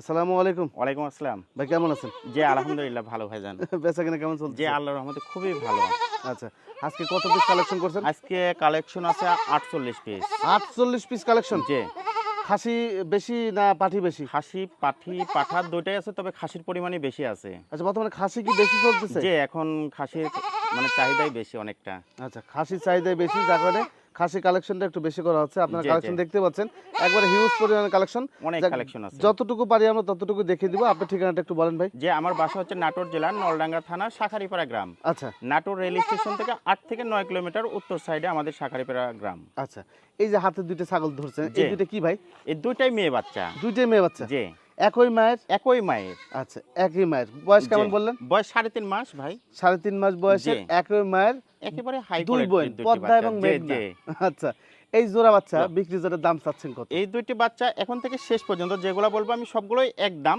আসসালামু আলাইকুম। ওয়ালাইকুম আসসালাম। ভাই কেমন আছেন? জি আলহামদুলিল্লাহ ভালো ভাইজান। বেচা কিনা কেমন চলছে জি আল্লাহর রহমতে খুবই ভালো। আচ্ছা আজকে কত পিস কালেকশন করছেন? আজকে কালেকশন আছে আটচল্লিশ পিস আটচল্লিশ পিস কালেকশন যে খাসি বেশি না পাঠি বেশি? খাসি পাঠি পাঠার দুইটাই আছে তবে খাসির পরিমাণই বেশি আছে। আচ্ছা বর্তমানে খাসি কি বেশি চলতেছে? যে এখন খাসির মানে চাহিদাই বেশি অনেকটা। আচ্ছা খাসির চাহিদা বেশি যার কারণে খাসি কালেকশনটা একটু বেশি করা হচ্ছে। আপনারা জি, জি। কালেকশন দেখতে পাচ্ছেন। একবার হিউজ পরিমাণে কালেকশন। অনেক কালেকশন আছে। যতটুকু পারি আমরা ততটুকু দেখিয়ে দিব। আপনার ঠিকানাটা একটু বলেন ভাই। যে আমার বাসা হচ্ছে নাটোর জেলার নলডাঙ্গা থানা শাখারিপাড়া গ্রাম। আচ্ছা। নাটোর রেল স্টেশন থেকে আট থেকে নয় কিলোমিটার উত্তর সাইডে আমাদের শাখারিপাড়া গ্রাম। আচ্ছা। এই যে হাতে দুইটা ছাগল ধরছেন এই জি। দুইটা কি ভাই? এই দুইটাই মেয়ে বাচ্চা। দুইটাই মেয়ে বাচ্চা? যে একই মায়ের? একই মায়ের। আচ্ছা একই মায়ের। বয়স কেমন বললেন? বয়স সাড়ে তিন মাস ভাই। সাড়ে তিন মাস বয়সে একই মায়ের। একেবারে হাই পদ্মা এবং মেঘনা। আচ্ছা এই জোড়া বাচ্চা বিক্রি জোড়ার দাম চাচ্ছেন কত? এই দুইটি বাচ্চা এখন থেকে শেষ পর্যন্ত যেগুলো বলব আমি সবগুলোই এক দাম।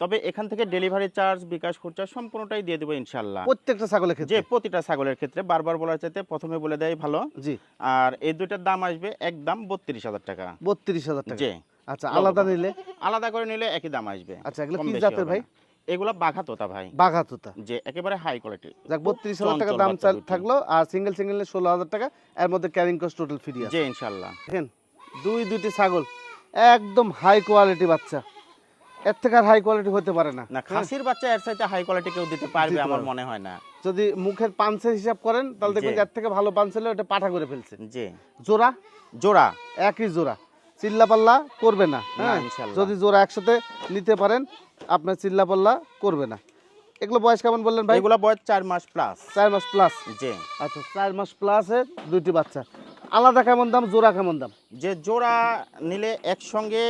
তবে এখান থেকে ডেলিভারি চার্জ বিকাশ খরচা সম্পূর্ণটাই দিয়ে দেবো ইনশাল্লাহ প্রত্যেকটা ছাগলের ক্ষেত্রে? প্রতিটা ছাগলের ক্ষেত্রে বারবার বলার চাইতে প্রথমে বলে দেয় ভালো। জি। আর এই দুইটার দাম আসবে একদম বত্রিশ হাজার টাকা। বত্রিশ হাজার টাকা। আচ্ছা আলাদা নিলে? আলাদা করে নিলে একই দাম আসবে আচ্ছা এগুলো কি জাতের ভাই। এগুলা বাঘা তোতা ভাই। বাঘা তোতা। যে একেবারে হাই কোয়ালিটি যাক বত্রিশ হাজার টাকা দাম। থাকল আর সিঙ্গেল সিঙ্গেল ষোলো হাজার টাকা। এর মধ্যে ক্যারিং কস্ট টোটাল ফ্রি আছে। ইনশাল্লাহ দেখেন দুই দুইটি ছাগল একদম হাই কোয়ালিটি বাচ্চা। এর থেকে আর হাই কোয়ালিটি হতে পারে না। না খাসির বাচ্চা এর চাইতে হাই কোয়ালিটি কেউ দিতে পারবে আমার মনে হয় না। যদি মুখের পাঞ্চের হিসাব করেন তাহলে দেখবেন জি। যে এর থেকে ভালো পাঞ্চ হলে ওটা পাঠা করে ফেলছে। যে জোড়া? জোড়া। একই জোড়া। চিল্লা পাল্লা করবে না হ্যাঁ? যদি জোড়া একসাথে নিতে পারেন আপনার চিল্লা পাল্লা করবে না। এগুলো বয়স কেমন বললেন ভাই? এগুলো বয়স চার মাস প্লাস চার মাস প্লাস জি। আচ্ছা চার মাস প্লাসের দুইটি বাচ্চা। আলাদা কেমন দাম জোড়া কেমন দাম? যে জোড়া নিলে একসঙ্গে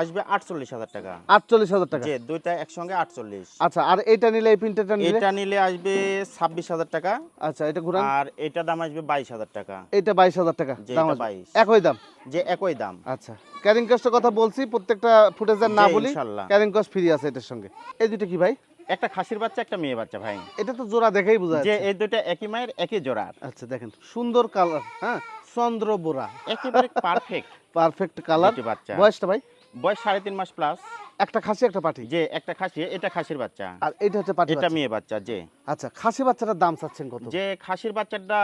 আসবে আটচল্লিশ হাজার টাকা। আটচল্লিশ হাজার টাকা। যে দুইটা একসঙ্গে আটচল্লিশ। আচ্ছা আর এইটা নিলে এই প্রিন্টারটা নিলে? এটা নিলে আসবে ছাব্বিশ হাজার টাকা। আচ্ছা এটা ঘুরান। আর এটা দাম আসবে বাইশ হাজার টাকা। এইটা বাইশ হাজার টাকা যে দাম এটা 22 একই দাম? যে একই দাম। আচ্ছা ক্যারিং কস্টের কথা বলছি প্রত্যেকটা ফুটেজের না জি, বলি। ক্যারিং কস্ট ফ্রি আছে এটার সঙ্গে। এই দুটো কি ভাই? একটা খাসির বাচ্চা একটা মেয়ে বাচ্চা ভাই। এটা তো জোড়া দেখেই বোঝা যে এই দুইটা একই মায়ের একই জোড়ার। আচ্ছা দেখেন সুন্দর কালার হ্যাঁ চন্দ্র বোরা একেবারে পারফেক্ট পারফেক্ট কালার দুটি বাচ্চা। বয়সটা ভাই? বয়স সাড়ে তিন মাস প্লাস একটা খাসি একটা পাঠি যে একটা খাসি এটা খাসির বাচ্চা। আর এটা হচ্ছে পাঠি এটা মেয়ে বাচ্চা যে। আচ্ছা খাসি বাচ্চাটার দাম চাচ্ছেন কত? যে খাসির বাচ্চাটা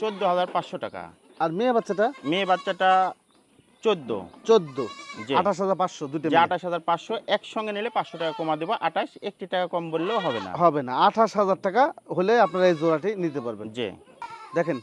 চোদ্দ হাজার পাঁচশো টাকা। আর মেয়ে বাচ্চাটা? মেয়ে বাচ্চাটা চোদ্দ। চোদ্দ। যে। আঠাশ হাজার পাঁচশো দুটো যে আঠাশ হাজার পাঁচশো একসঙ্গে নিলে পাঁচশো টাকা কমা দেবো আঠাশ একটি টাকা কম বললেও হবে না। হবে না। আঠাশ হাজার টাকা হলে আপনারা এই জোড়াটি নিতে পারবেন। যে। দেখেন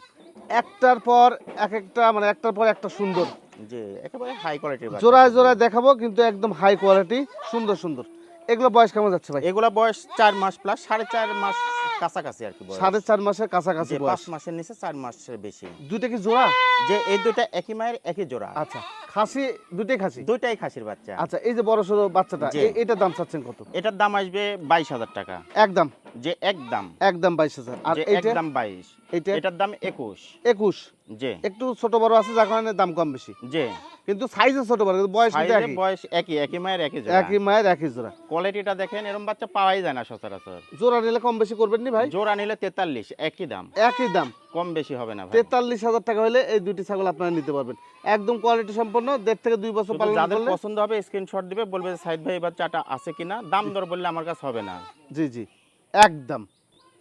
একটার পর এক একটা মানে একটার পর একটা সুন্দর। যে একেবারে হাই কোয়ালিটির জোড়ায় জোড়ায় দেখাবো কিন্তু একদম হাই কোয়ালিটি সুন্দর সুন্দর। এগুলো বয়স কেমন যাচ্ছে ভাই? এগুলা বয়স চার মাস প্লাস সাড়ে চার মাস কাছাকাছি আর কি সাড়ে চার মাসের কাছাকাছি পাঁচ মাসের নিচে চার মাসের বেশি। দুইটা কি জোড়া? যে এই দুইটা একই মায়ের একই জোড়া। আচ্ছা খাসি দুইটাই খাসি? দুইটাই খাসির বাচ্চা। আচ্ছা এই যে বড় সড়ো বাচ্চাটা। এটার দাম চাচ্ছেন কত? এটার দাম আসবে বাইশ হাজার টাকা। একদম। যে একদম একদম বাইশ হাজার। আর এইটা একদম বাইশ। এটার দাম একুশ। একুশ। যে। একটু ছোট বড় আছে যার কারণে দাম কম বেশি। যে। কিন্তু সাইজে ছোট বড় বয়স বয়স একই একই মায়ের একই জোড়া। একই মায়ের একই জোড়া। কোয়ালিটিটা দেখেন এরকম বাচ্চা পাওয়াই যায় না সচরাচর। জোড়া নিলে কম বেশি করবেন নি ভাই? জোড়া নিলে তেতাল্লিশ একই দাম। একই দাম। কম বেশি হবে না তেতাল্লিশ হাজার টাকা হলে এই দুইটি ছাগল আপনারা নিতে পারবেন। একদম কোয়ালিটি সম্পন্ন দেড় থেকে দুই বছর পালন যাদের পছন্দ হবে স্ক্রিনশট দিবে বলবে সাইদ ভাই এই বাচ্চাটা আছে কিনা? দাম দর বললে আমার কাছে হবে না। জি জি। একদম।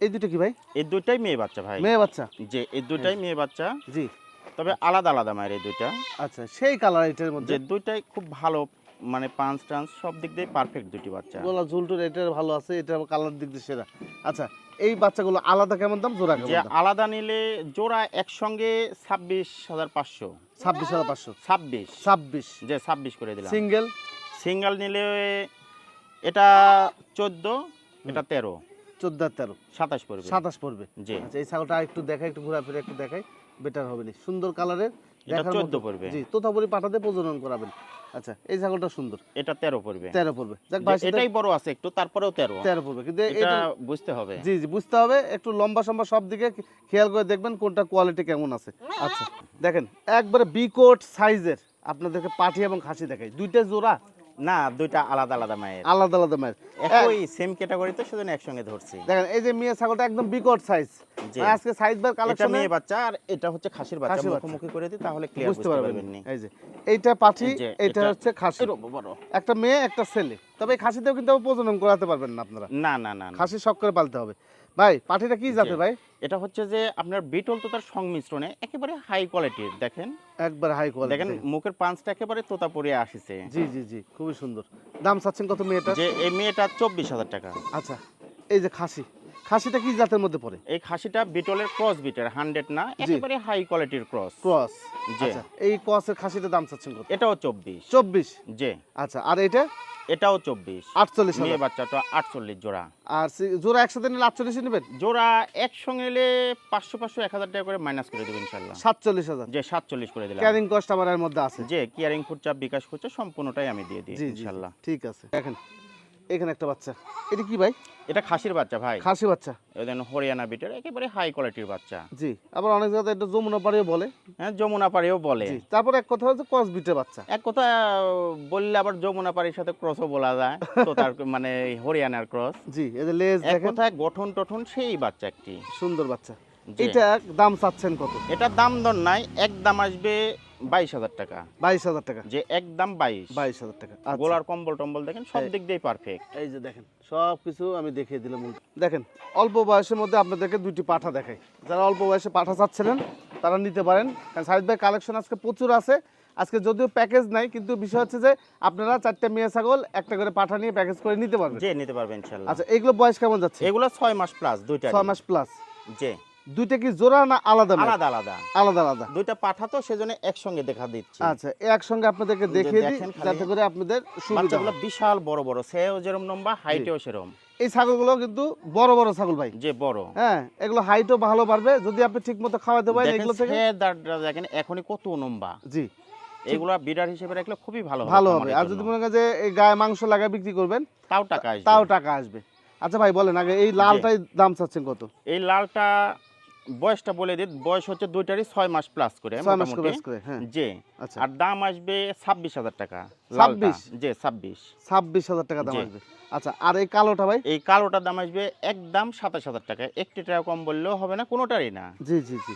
এই দুটো কি ভাই? এই দুইটাই মেয়ে বাচ্চা ভাই। মেয়ে বাচ্চা? যে এই দুইটাই মেয়ে বাচ্চা। জি। তবে আলাদা আলাদা মায়ের এই দুইটা। আচ্ছা সেই কালার এটার মধ্যে? দুইটাই খুব ভালো মানে পাঁচ টান্স সব দিক দিয়ে পারফেক্ট দুটি বাচ্চা। গোলা ঝুলটুর এটার ভালো আছে এটা কালার দিক দিয়ে সেরা। আচ্ছা এই বাচ্চাগুলো আলাদা কেমন দাম জোড়া যে কেমন দাম? আলাদা নিলে জোড়া একসঙ্গে ছাব্বিশ হাজার পাঁচশো। ছাব্বিশ হাজার পাঁচশো। ছাব্বিশ। ছাব্বিশ। যে ছাব্বিশ করে দিলাম। সিঙ্গেল সিঙ্গেল নিলে এটা চোদ্দ এটা তেরো। চোদ্দ আর তেরো। সাতাশ পড়বে। সাতাশ পড়বে। জি। আচ্ছা এই ছাগলটা একটু দেখাই একটু ঘোরাফেরা একটু দেখাই বেটার হবে না। সুন্দর কালারের দেখার চোদ্দ পড়বে। জি তোতাপুরি পাঠাতে প্রজনন করাবেন। আচ্ছা এই ছাগলটা সুন্দর। এটা তেরো পড়বে। তেরো পড়বে। এটাই বড় আছে একটু তারপরেও তেরো। তেরো পড়বে। কিন্তু এটা এটা বুঝতে হবে। জি জি বুঝতে হবে। একটু লম্বা সম্বা সব দিকে খেয়াল করে দেখবেন কোনটা কোয়ালিটি কেমন আছে। আচ্ছা দেখেন একবারে বিকোট সাইজের আপনাদেরকে পাঠি এবং খাসি দেখাই। দুইটা জোড়া না দুইটা আলাদা আলাদা মায়ের। আলাদা আলাদা মায়ের। একই সেম ক্যাটাগরিতে সেজন্য একসঙ্গে ধরছি। দেখেন এই যে মেয়ে ছাগলটা একদম বিকট সাইজ আজকে সাইজ বার এটা কালেকশনে মেয়ে বাচ্চা আর এটা হচ্ছে খাসির বাচ্চা। খাসির মুখোমুখি করে দিই তাহলে ক্লিয়ার বুঝতে পারবেন। এই যে এইটা পাঠি এটা এটা- হচ্ছে খাসি। বড় একটা মেয়ে একটা ছেলে। তবে খাসিতেও কিন্তু প্রজনন করাতে পারবেন না আপনারা। না না না না। খাসি শখ করে পালতে হবে। ভাই পাঠিটা কি জাতের ভাই? এটা হচ্ছে যে আপনার বিটল তোতার সংমিশ্রণে একেবারে হাই কোয়ালিটির দেখেন। একবার হাই কোয়ালিটি দেখেন মুখের পাঁচটা একেবারে তোতা পরিয়ে আসিছে। জি জি জি খুবই সুন্দর। দাম চাচ্ছেন কত মেয়েটা যে এই মেয়েটা চব্বিশ হাজার টাকা। আচ্ছা এই যে খাসি। খাসিটা কি জাতের মধ্যে পড়ে? এই খাসিটা বিটলের ক্রস বিটের হান্ড্রেড না একেবারে হাই কোয়ালিটির ক্রস ক্রস জি। আচ্ছা এই ক্রসের খাসিটার দাম চাচ্ছেন কত? এটাও চব্বিশ। চব্বিশ? জি। আচ্ছা আর এটা এটাও চব্বিশ। আটচল্লিশ মেয়ে বাচ্চাটা আটচল্লিশ জোড়া। আর জোড়া একসাথে নিলে আটচল্লিশ নেবেন? জোড়া একসঙ্গে এলে পাঁচশো পাঁচশো এক হাজার টাকা করে মাইনাস করে দেবেন ইনশাল্লাহ। সাতচল্লিশ হাজার। যে সাতচল্লিশ করে দিলাম। ক্যারিং কস্ট আমার এর মধ্যে আছে। যে কেয়ারিং খরচা বিকাশ খরচা সম্পূর্ণটাই আমি দিয়ে দিই ইনশাল্লাহ। ঠিক আছে। দেখেন। এখানে একটা বাচ্চা। এটা কি ভাই? এটা খাসির বাচ্চা ভাই। খাসি বাচ্চা। এদের হরিয়ানা বিটের একেবারে হাই কোয়ালিটির বাচ্চা। জি আবার অনেক জায়গাতে এটা যমুনা পাড়িও বলে। হ্যাঁ যমুনা পাড়িও বলে। তারপর এক কথা হচ্ছে ক্রস বিটের বাচ্চা। এক কথা বললে আবার যমুনা পাড়ির সাথে ক্রসও বলা যায়। তো তার মানে হরিয়ানার ক্রস জি যে লেজ এক কথায় গঠন টঠন সেই বাচ্চা একটি। সুন্দর বাচ্চা। এটা দাম চাচ্ছেন কত? এটার দাম দর নাই একদম আসবে বাইশ হাজার টাকা। বাইশ হাজার টাকা। যে একদম বাইশ। বাইশ হাজার টাকা। আচ্ছা। গোলার কম্বল টম্বল দেখেন সব এই- দিক দিয়ে পারফেক্ট এই যে দেখেন সব কিছু আমি দেখিয়ে দিলাম দেখেন অল্প বয়সের মধ্যে আপনাদেরকে দুইটি পাঠা দেখাই। যারা অল্প বয়সে পাঠা চাচ্ছিলেন তারা নিতে পারেন। কারণ ভাই কালেকশন আজকে প্রচুর আছে। আজকে যদিও প্যাকেজ নাই কিন্তু বিষয় হচ্ছে যে আপনারা চারটে মেয়ে ছাগল একটা করে পাঠা নিয়ে প্যাকেজ করে নিতে পারবেন। নিতে পারবেন আচ্ছা এগুলো বয়স কেমন যাচ্ছে? এগুলো ছয় মাস প্লাস দুইটা ছয় মাস প্লাস দুইটা কি জোড়া না আলাদা? আলাদা আলাদা। আলাদা আলাদা। দুইটা পাঠা তো সেজন্য একসঙ্গে দেখা দিচ্ছি। আচ্ছা একসঙ্গে আপনাদেরকে দেখিয়ে দিই যাতে করে আপনাদের সুবিধা হয়। বিশাল বড় বড় সেও যেরকম লম্বা হাইটেও সেরকম এই ছাগলগুলো কিন্তু বড় বড় ছাগল ভাই। যে বড়। হ্যাঁ এগুলো হাইটও ভালো পারবে যদি আপনি ঠিক মতো খাওয়াতে পারেন এগুলো থেকে। দেখেন এখনই কত লম্বা। জি। এগুলা বিডার হিসেবে রাখলে খুবই ভালো ভালো হবে। আর যদি মনে করেন যে এই গায়ে মাংস লাগায় বিক্রি করবেন তাও টাকা আসবে। তাও টাকা আসবে। আচ্ছা ভাই বলেন আগে এই লালটাই দাম চাচ্ছেন কত? এই লালটা বয়সটা বলে দিই বয়স হচ্ছে দুইটারই ছয় মাস প্লাস করে হ্যাঁ। যে আচ্ছা। আর দাম আসবে ছাব্বিশ হাজার টাকা। 26? যে ছাব্বিশ। ছাব্বিশ হাজার টাকা দাম আসবে। আচ্ছা আর এই কালোটা ভাই? এই কালোটার দাম আসবে একদম সাতাশ হাজার টাকা। একটি টাকা কম বললেও হবে না কোনোটারই না। জি জি জি।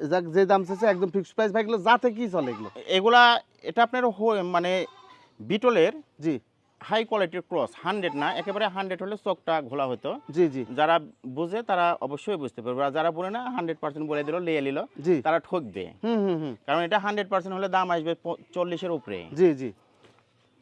যাক যে দাম চাচ্ছে একদম ফিক্সড প্রাইস ভাই এগুলো যাতে কি চলে এগুলো? এগুলা এটা আপনার মানে বিটলের জি। হাই কোয়ালিটির ক্রস হান্ড্রেড না একেবারে হান্ড্রেড হলে চোখটা ঘোলা হতো জি জি। যারা বুঝে তারা অবশ্যই বুঝতে পারবে। আর যারা বলে না হান্ড্রেড পার্সেন্ট বলে দিল লিয়ে নিল তারা ঠকবে। হুম হুম হুম। কারণ এটা হান্ড্রেড পার্সেন্ট হলে দাম আসবে চল্লিশের উপরে। জি জি।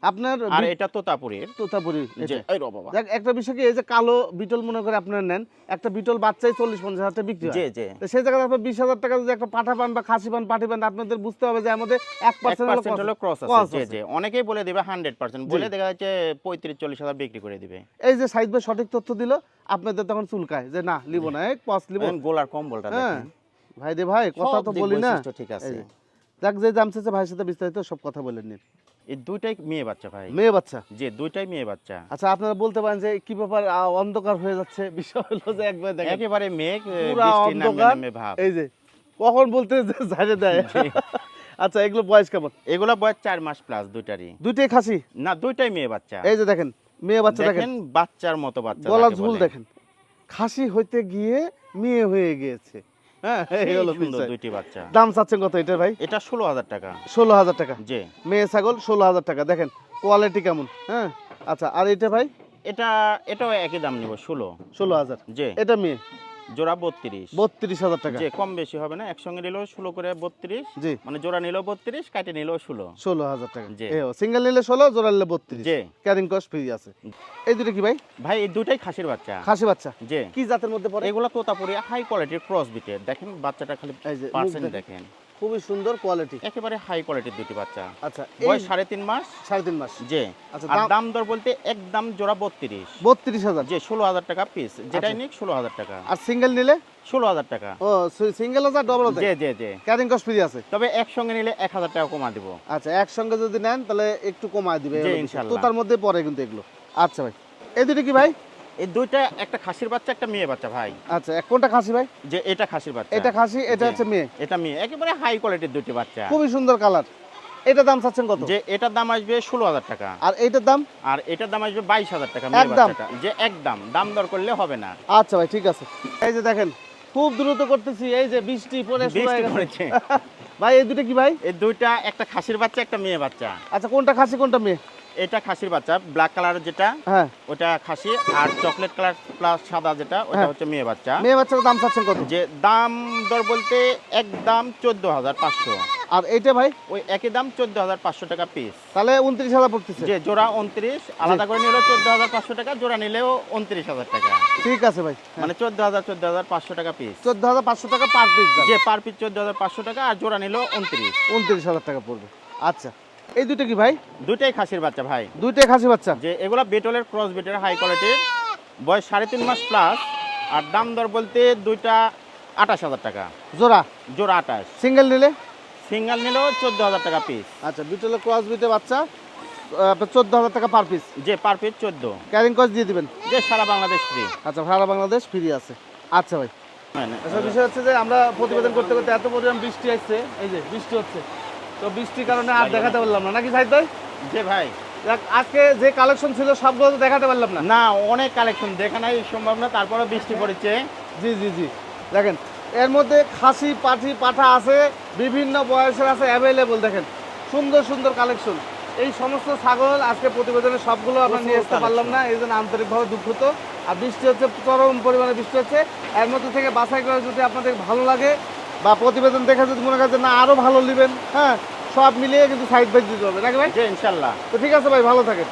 আপনার আর এটা তোতাপুরের। তোতাপুরি যে। এটা। এই রে বাবা। দেখ একটা বিষয় কি এই যে কালো বিটল মনে করে আপনারা নেন একটা বিটল বাচ্চাই চল্লিশ পঞ্চাশ হাজার টাকা বিক্রি হয়। যে যে তো সেই জায়গায় আপনার বিশ হাজার টাকা যদি একটা পাঠা পান বা খাসি পান পাঠি পান আপনাদের বুঝতে হবে যে আমাদের এক এক পার্সেন্ট হলো ক্রস আছে। যে আছে। অনেকেই বলে দিবে হান্ড্রেড পার্সেন্ট বলে দেখা যাচ্ছে পঁয়ত্রিশ চল্লিশ হাজার বিক্রি করে দিবে। এই যে সাইদ ভাই সঠিক তথ্য দিল আপনাদের তখন চুলকায় যে না লিব না এই কস লিব। গোলার কম্বলটা হ্যাঁ। দেখেন। ভাই রে ভাই কথা তো বলি না। ঠিক আছে। যাক যে দাম চাইছে ভাইয়ের সাথে বিস্তারিত সব কথা বলে নিন। এই দুইটাই মেয়ে বাচ্চা ভাই। মেয়ে বাচ্চা? যে দুইটাই মেয়ে বাচ্চা। আচ্ছা আপনারা বলতে পারেন যে কি ব্যাপার অন্ধকার হয়ে যাচ্ছে? বিষয় হলো যে একবার দেখেন একেবারে মেঘ বৃষ্টি নামে নামে ভাব। এই যে কখন বলতে ঝাড়ে দেয়। আচ্ছা এগুলো বয়স কেমন? এগুলা বয়স চার মাস প্লাস দুইটারই। দুইটাই খাসি? না দুইটাই মেয়ে বাচ্চা। এই যে দেখেন মেয়ে বাচ্চা দেখেন। দেখেন বাচ্চার মতো বাচ্চা গলা ঝুল দেখেন। খাসি হইতে গিয়ে মেয়ে হয়ে গিয়েছে। হ্যাঁ এই হলো সুন্দর দুইটি বাচ্চা। দাম চাচ্ছেন কত এটা ভাই? এটা ষোলো হাজার টাকা। ষোলো হাজার টাকা? যে মেয়ে ছাগল ষোলো হাজার টাকা। দেখেন কোয়ালিটি কেমন হ্যাঁ? আচ্ছা আর এটা ভাই? এটা এটাও একই দাম নিব ষোলো। ষোলো হাজার। যে এটা মেয়ে? জোড়া বত্রিশ। বত্রিশ হাজার টাকা। যে কম বেশি হবে না একসঙ্গে নিলেও ষোলো করে বত্রিশ জি। মানে জোড়া নিলেও বত্রিশ কাটে নিলেও ষোলো। ষোলো হাজার টাকা। জি। সিঙ্গেল নিলে ষোলো জোড়া নিলে বত্রিশ। জি। ক্যারিং কস্ট ফ্রি আছে। এই দুটো কি ভাই? ভাই এই দুটাই খাসির বাচ্চা। খাসি বাচ্চা? যে কি জাতের মধ্যে পড়ে? এগুলো তোতাপুরি হাই কোয়ালিটির ক্রস বিটের দেখেন বাচ্চাটা খালি পার্সেন্ট দেখেন। খুবই সুন্দর কোয়ালিটি একেবারে হাই কোয়ালিটির দুটি বাচ্চা। আচ্ছা বয়স সাড়ে তিন মাস। সাড়ে তিন মাস। যে আচ্ছা দাম দর বলতে একদম জোড়া বত্রিশ। বত্রিশ হাজার। যে ষোলো হাজার টাকা পিস যেটাই আচ্ছা। নিক ষোলো হাজার টাকা। আর সিঙ্গেল নিলে? ষোলো হাজার টাকা। ও সিঙ্গেল ডবল যে যে ক্যারিং কস্ট ফ্রি আছে? তবে একসঙ্গে নিলে এক হাজার টাকা কমা দিব। আচ্ছা একসঙ্গে যদি নেন তাহলে একটু কমায় দিবে জি। ইনশাল্লাহ। তো তার মধ্যে পড়ে কিন্তু এগুলো। আচ্ছা ভাই। এই দুটো কি ভাই? এই দুইটা একটা খাসির বাচ্চা একটা মেয়ে বাচ্চা ভাই। আচ্ছা কোনটা খাসি ভাই? যে এটা খাসির বাচ্চা। এটা খাসি এটা হচ্ছে মেয়ে? এটা মেয়ে। একেবারে হাই কোয়ালিটির দুটি বাচ্চা। খুবই সুন্দর কালার। এটা দাম চাচ্ছেন কত? যে এটার দাম আসবে ষোলো হাজার টাকা। আর এইটার দাম? আর এটার দাম আসবে বাইশ হাজার টাকা একদম? যে একদম দাম দর করলে হবে না। আচ্ছা ভাই ঠিক আছে। এই যে দেখেন খুব দ্রুত করতেছি এই যে বৃষ্টি পড়ে গেছে। পড়েছে। ভাই এই দুটো কি ভাই? এই দুইটা একটা খাসির বাচ্চা একটা মেয়ে বাচ্চা। আচ্ছা কোনটা খাসি কোনটা মেয়ে? এটা খাসির বাচ্চা ব্ল্যাক কালারের যেটা হ্যাঁ। ওটা খাসি আর চকলেট কালার প্লাস সাদা যেটা ওটা হ্যাঁ। হচ্ছে মেয়ে বাচ্চা। মেয়ে বাচ্চার দাম চাচ্ছেন কত? যে দাম দর বলতে একদম চোদ্দ হাজার পাঁচশো। আর এইটা ভাই? ওই একই দাম চোদ্দ হাজার পাঁচশো টাকা পিস তাহলে উনত্রিশ হাজার পড়তেছে। যে জোড়া উনত্রিশ আলাদা করে নিলেও চোদ্দ হাজার পাঁচশো টাকা জোড়া নিলেও উনত্রিশ হাজার টাকা। ঠিক আছে ভাই। মানে মানে চোদ্দ হাজার চোদ্দ হাজার পাঁচশো টাকা পিস চোদ্দ হাজার পাঁচশো টাকা পার পিস যে পার পিস চোদ্দ হাজার পাঁচশো টাকা আর জোড়া নিলেও উনত্রিশ। উনত্রিশ হাজার টাকা পড়বে। আচ্ছা। এই দুটো কি ভাই? দুইটাই খাসির বাচ্চা ভাই। দুইটাই খাসি বাচ্চা? যে এগুলা বেটলের ক্রস বেটের হাই কোয়ালিটির বয়স সাড়ে তিন মাস প্লাস আর দাম দর বলতে দুইটা আঠাশ হাজার টাকা। জোড়া? জোড়া আঠাশ। সিঙ্গেল নিলে? সিঙ্গেল নিলেও চোদ্দ হাজার টাকা পিস আচ্ছা বিটলের ক্রস বিটে বাচ্চা চোদ্দ হাজার টাকা পার পিস যে পার পিস চোদ্দ। ক্যারিং কস্ট দিয়ে দিবেন? যে সারা বাংলাদেশ ফ্রি আচ্ছা সারা বাংলাদেশ ফ্রি আছে। আচ্ছা ভাই। আচ্ছা বিষয় হচ্ছে যে আমরা প্রতিবেদন করতে করতে এত পরিমাণ বৃষ্টি আসছে এই যে বৃষ্টি হচ্ছে। তো বৃষ্টির কারণে আর দেখাতে পারলাম না। নাকি সাইদ ভাই যে ভাই। আজকে যে কালেকশন ছিল সবগুলো তো দেখাতে পারলাম না। না অনেক কালেকশন দেখা নাই সম্ভব না। তারপরে বৃষ্টি পড়েছে। জি জি জি। দেখেন এর মধ্যে খাসি পাঠি পাঠা আছে বিভিন্ন বয়সের আছে অ্যাভেলেবল দেখেন। সুন্দর সুন্দর কালেকশন এই সমস্ত ছাগল আজকে প্রতিবেদনে সবগুলো আমরা নিয়ে আসতে পারলাম না। এই জন্য আন্তরিকভাবে দুঃখিত। আর বৃষ্টি হচ্ছে চরম পরিমাণে বৃষ্টি হচ্ছে। এর মধ্যে থেকে বাছাই করে যদি আপনাদের ভালো লাগে বা প্রতিবেদন দেখে যদি মনে করেন না আরও ভালো নেবেন হ্যাঁ সব মিলিয়ে কিন্তু সাইড বাই দিতে হবে নাকি ভাই? ইনশাল্লাহ। তো ঠিক আছে ভাই ভালো থাকেন।